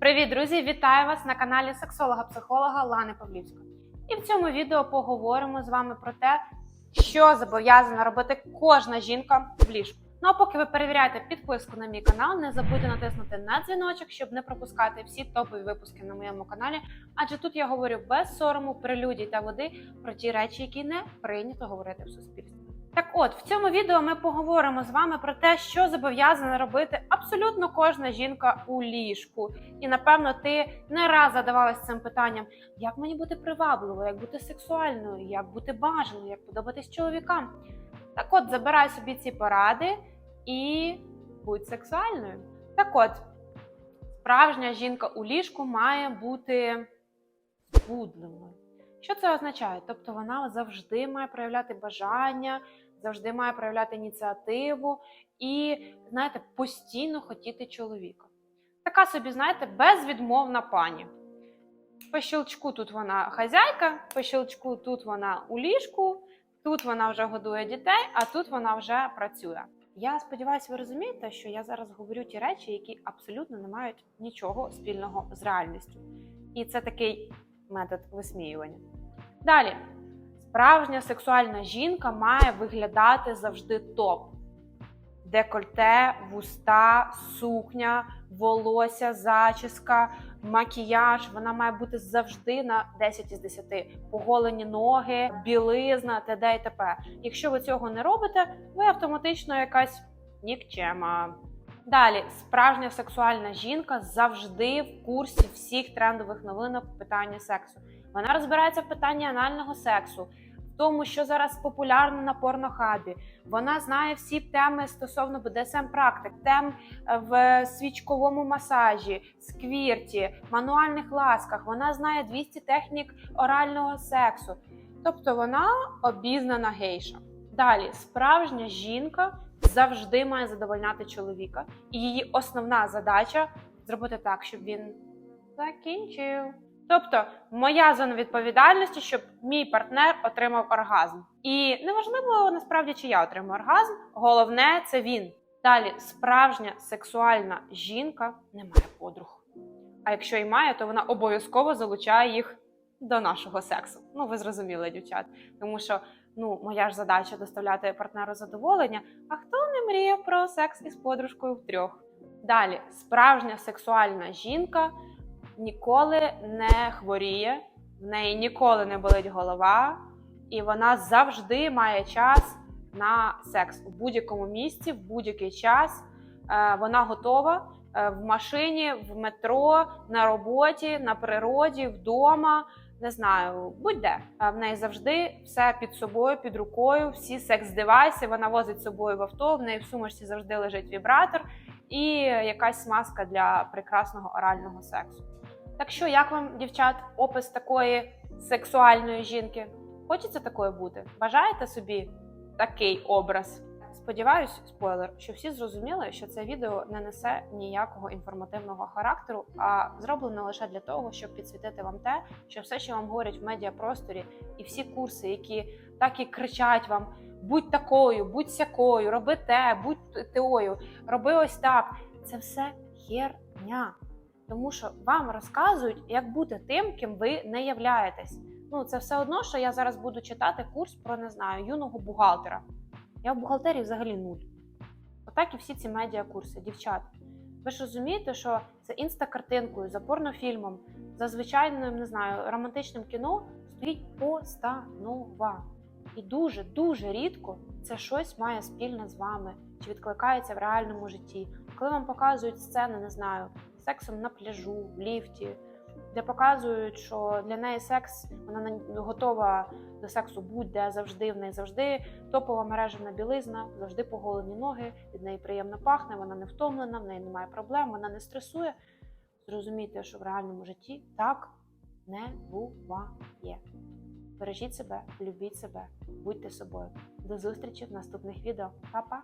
Привіт, друзі! Вітаю вас на каналі сексолога-психолога Лани Павлівської. І в цьому відео поговоримо з вами про те, що зобов'язана робити кожна жінка в ліжку. Ну а поки ви перевіряєте підписку на мій канал, не забудьте натиснути на дзвіночок, щоб не пропускати всі топові випуски на моєму каналі. Адже тут я говорю без сорому, прелюдій та води про ті речі, які не прийнято говорити в суспільстві. Так от, в цьому відео ми поговоримо з вами про те, що зобов'язана робити абсолютно кожна жінка у ліжку. І напевно ти не раз задавалась цим питанням: як мені бути привабливою, як бути сексуальною, як бути бажаною, як подобатись чоловікам. Так от, забирай собі ці поради і будь сексуальною. Так от, справжня жінка у ліжку має бути збудливою. Що це означає? Тобто вона завжди має проявляти бажання, завжди має проявляти ініціативу і, знаєте, постійно хотіти чоловіка. Така собі, знаєте, безвідмовна пані. По щелчку тут вона хазяйка, по щелчку тут вона у ліжку, тут вона вже годує дітей, а тут вона вже працює. Я сподіваюся, ви розумієте, що я зараз говорю ті речі, які абсолютно не мають нічого спільного з реальністю. І це такий метод висміювання. Далі, справжня сексуальна жінка має виглядати завжди топ. Декольте, вуста, сукня, волосся, зачіска, макіяж. Вона має бути завжди на 10 із 10. Поголені ноги, білизна, т.д. і т.п. Якщо ви цього не робите, ви автоматично якась нікчема. Далі, справжня сексуальна жінка завжди в курсі всіх трендових новинок в питанні сексу. Вона розбирається в питанні анального сексу, в тому, що зараз популярно на порнохабі. Вона знає всі теми стосовно БДСМ практик, тем е, в свічковому масажі, сквірті, мануальних ласках. Вона знає 200 технік орального сексу. Тобто вона обізнана гейша. Далі, справжня жінка завжди має задовольняти чоловіка, і її основна задача зробити так, щоб він закінчив. Тобто, моя зона відповідальності, щоб мій партнер отримав оргазм. І неважливо насправді, чи я отримаю оргазм, головне це він. Далі, справжня сексуальна жінка не має подруг. А якщо і має, то вона обов'язково залучає їх до нашого сексу. Ну, ви зрозуміли, дівчат. Тому що ну, моя ж задача доставляти партнеру задоволення. А хто не мріє про секс із подружкою втрьох? Далі, справжня сексуальна жінка ніколи не хворіє, в неї ніколи не болить голова, і вона завжди має час на секс у будь-якому місці, в будь-який час. Е, Вона готова е, в машині, в метро, на роботі, на природі, вдома. Не знаю, будь-де. В неї завжди все під собою, під рукою, всі секс-девайси. Вона возить з собою в авто. В неї в сумочці завжди лежить вібратор і якась смазка для прекрасного орального сексу. Так що, як вам, дівчат, опис такої сексуальної жінки? Хочеться такою бути? Бажаєте собі такий образ? Сподіваюсь, спойлер, що всі зрозуміли, що це відео не несе ніякого інформативного характеру, а зроблено лише для того, щоб підсвітити вам те, що все, що вам говорять в медіапросторі, і всі курси, які так і кричать вам: будь такою, будь сякою, роби те, будь теою, роби ось так. Це все херня. Тому що вам розказують, як бути тим, ким ви не являєтесь. Ну, це все одно, що я зараз буду читати курс про не знаю юного бухгалтера. Я в бухгалтерії взагалі нуль. Отак і всі ці медіакурси, дівчат. Ви ж розумієте, що за інстакартинкою, за порнофільмом, за звичайним, не знаю, романтичним кіно стоїть постанова. І дуже дуже рідко це щось має спільне з вами чи відкликається в реальному житті. Коли вам показують сцени, не знаю, сексом на пляжу, в ліфті, де показують, що для неї секс вона на- готова до сексу будь-де завжди. В неї завжди топова мережевна білизна, завжди поголені ноги, від неї приємно пахне, вона не втомлена, в неї немає проблем, вона не стресує. Зрозумійте, що в реальному житті так не буває. Бережіть себе, любіть себе, будьте собою. До зустрічі в наступних відео. Па-па!